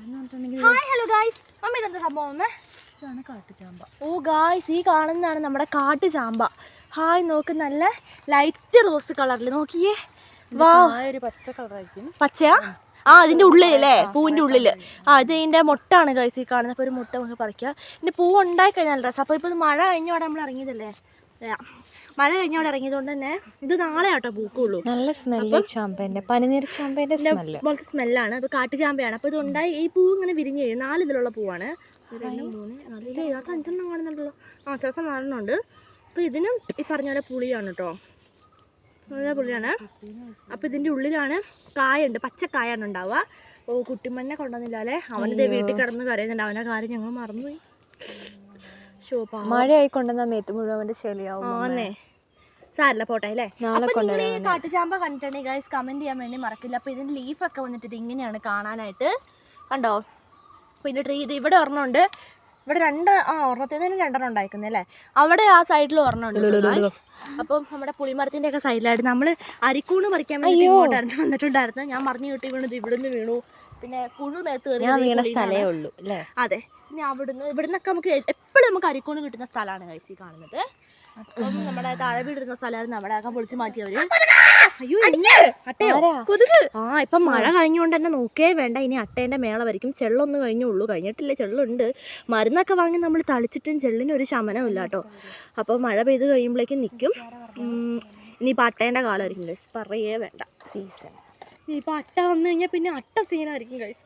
Hi hello guys അമ്മ ഇതെന്താ സംഭവം അമ്മ? ഇതാണ് കാട്ടുചാമ്പ ഓ ഗായ്സ് ഈ കാണുന്നതാണ് നമ്മുടെ കാട്ടു ചാമ്പ. ഹായ് നോക്ക് നല്ല ലൈറ്റ് റോസ് കളറിൽ നോക്കിയേ. വാ ഒരു പച്ച കളറായിരിക്കും പച്ചയാ? ആ അതിന്റെ ഉള്ളിലല്ലേ പൂവിന്റെ ഉള്ളിൽ. ആ ഇത് ഇതിന്റെ മുട്ടാണ് ഗൈസ് ഈ കാണുന്നത് അപ്പോൾ ഒരു മുട്ട നമുക്ക് പറിക്കാം. ഇതിന്റെ പൂ ഉണ്ടായി കഴിഞ്ഞാൽ രസം അപ്പോൾ ഇപ്പോൾ മഴ കഴിഞ്ഞോടെ നമ്മൾ ഇറങ്ങിയതല്ലേ? മഴ കഴിഞ്ഞോടെ ഇറങ്ങിയതുകൊണ്ട് തന്നെ ഇത് നാളെ ആട്ടോ പൂക്കുള്ളൂ. നല്ല സ്മെല്ല് ചാമ്പേന്റെ പനിനീർ ചാമ്പേന്റെ സ്മെല്ല് പോലത്തെ സ്മെല്ലാണ് അത് കാട്ടുചാമ്പയാണ് അപ്പോൾ ഇത് ഉണ്ടായി ഈ പൂ ഇങ്ങനെ വിരിഞ്ഞ് കഴിയും നാല് ഇതിലുള്ള പൂവാണ്. രണ്ട് മൂന്ന് നാല് ഇത് ഇതിനകത്ത് അഞ്ചെണ്ണം കാണുന്നുണ്ടല്ലോ. ആ ചിലപ്പോൾ നാലെണ്ണം ഉണ്ട് അപ്പോൾ ഇതിനും ഈ പറഞ്ഞ പോലെ പുളിയാണ് കേട്ടോ നല്ല പുളിയാണ്. അപ്പോൾ ഇതിന്റെ ഉള്ളിലാണ് കായുണ്ട് പച്ചക്കായാണ് ഉണ്ടാവുക. ഓ കുട്ടിമണ്ണെ കൊണ്ടുവന്നില്ലാലേ അവനത് വീട്ടിൽ കിടന്ന് കരയുന്നുണ്ട്. അവനെ കാര്യം ഞങ്ങൾ മറന്നുപോയി. ഷോപ്പാ മഴയായി കൊണ്ടുവന്ന മേത്ത് മുഴുവൻ ചെളിയാവും സാറല്ല സാരല്ല പോട്ടെ അല്ലേ? കാട്ടുചാമ്പ കണ്ടിട്ടുണ്ടെങ്കിൽ ഗൈസ് കമന്റ് ചെയ്യാൻ വേണ്ടി മറക്കില്ല. അപ്പൊ ഇതിന്റെ ലീഫ് ഒക്കെ വന്നിട്ട് ഇത് ഇങ്ങനെയാണ് കാണാനായിട്ട്. കണ്ടോ? പിന്നെ ട്രീ ഇത് ഇവിടെ ഒരെണ്ണമുണ്ട് ഇവിടെ രണ്ട് ആ ഒരെണ്ണത്തിൽ തന്നെ രണ്ടെണ്ണം ഉണ്ടായിരിക്കുന്നത് അല്ലേ? അവിടെ ആ സൈഡിൽ ഒരെണ്ണമുണ്ട്. അപ്പം നമ്മുടെ പുളിമരത്തിന്റെ ഒക്കെ സൈഡിലായിട്ട് നമ്മൾ അരിക്കൂണ് മറിക്കാൻ വേണ്ടി ഇങ്ങോട്ടായിരുന്നു വന്നിട്ടുണ്ടായിരുന്നു. ഞാൻ മറിഞ്ഞു കിട്ടി വീണത് ഇവിടുന്ന് വീണു. പിന്നെ പുഴു മേത്ത് കയറി ഉള്ളൂ അല്ലേ? അതെ. പിന്നെ അവിടുന്ന് ഇവിടുന്നൊക്കെ നമുക്ക് എപ്പോഴും നമുക്ക് അരിക്കോണ് കിട്ടുന്ന സ്ഥലമാണ് കഴിച്ച് കാണുന്നത്. അപ്പം നമ്മുടെ താഴെ വീടുന്ന സ്ഥലമായിരുന്നു. അവിടെ ആകെ പൊളിച്ച് മാറ്റിയവര്. അയ്യോ? അട്ടയോ? കൊതുക്! ആ ഇപ്പൊ മഴ കഴിഞ്ഞുകൊണ്ട് തന്നെ നോക്കേ വേണ്ട. ഇനി അട്ടേന്റെ മേള വരയ്ക്കും. ചെള്ളൊന്ന് കഴിഞ്ഞുള്ളൂ കഴിഞ്ഞിട്ടില്ല ചെള്ളുണ്ട്. മരുന്നൊക്കെ വാങ്ങി നമ്മൾ തളിച്ചിട്ടും ചെള്ളിന് ഒരു ശമനവും ഇല്ല കേട്ടോ. അപ്പോൾ മഴ പെയ്ത് കഴിയുമ്പോഴേക്കും നിൽക്കും ഇനിയിപ്പോ അട്ടേന്റെ കാലമായിരിക്കും പറയേ വേണ്ട. സീസൺ ഇനിയിപ്പോൾ അട്ട വന്നു കഴിഞ്ഞാൽ പിന്നെ അട്ട സീനായിരിക്കും ഗൈസ്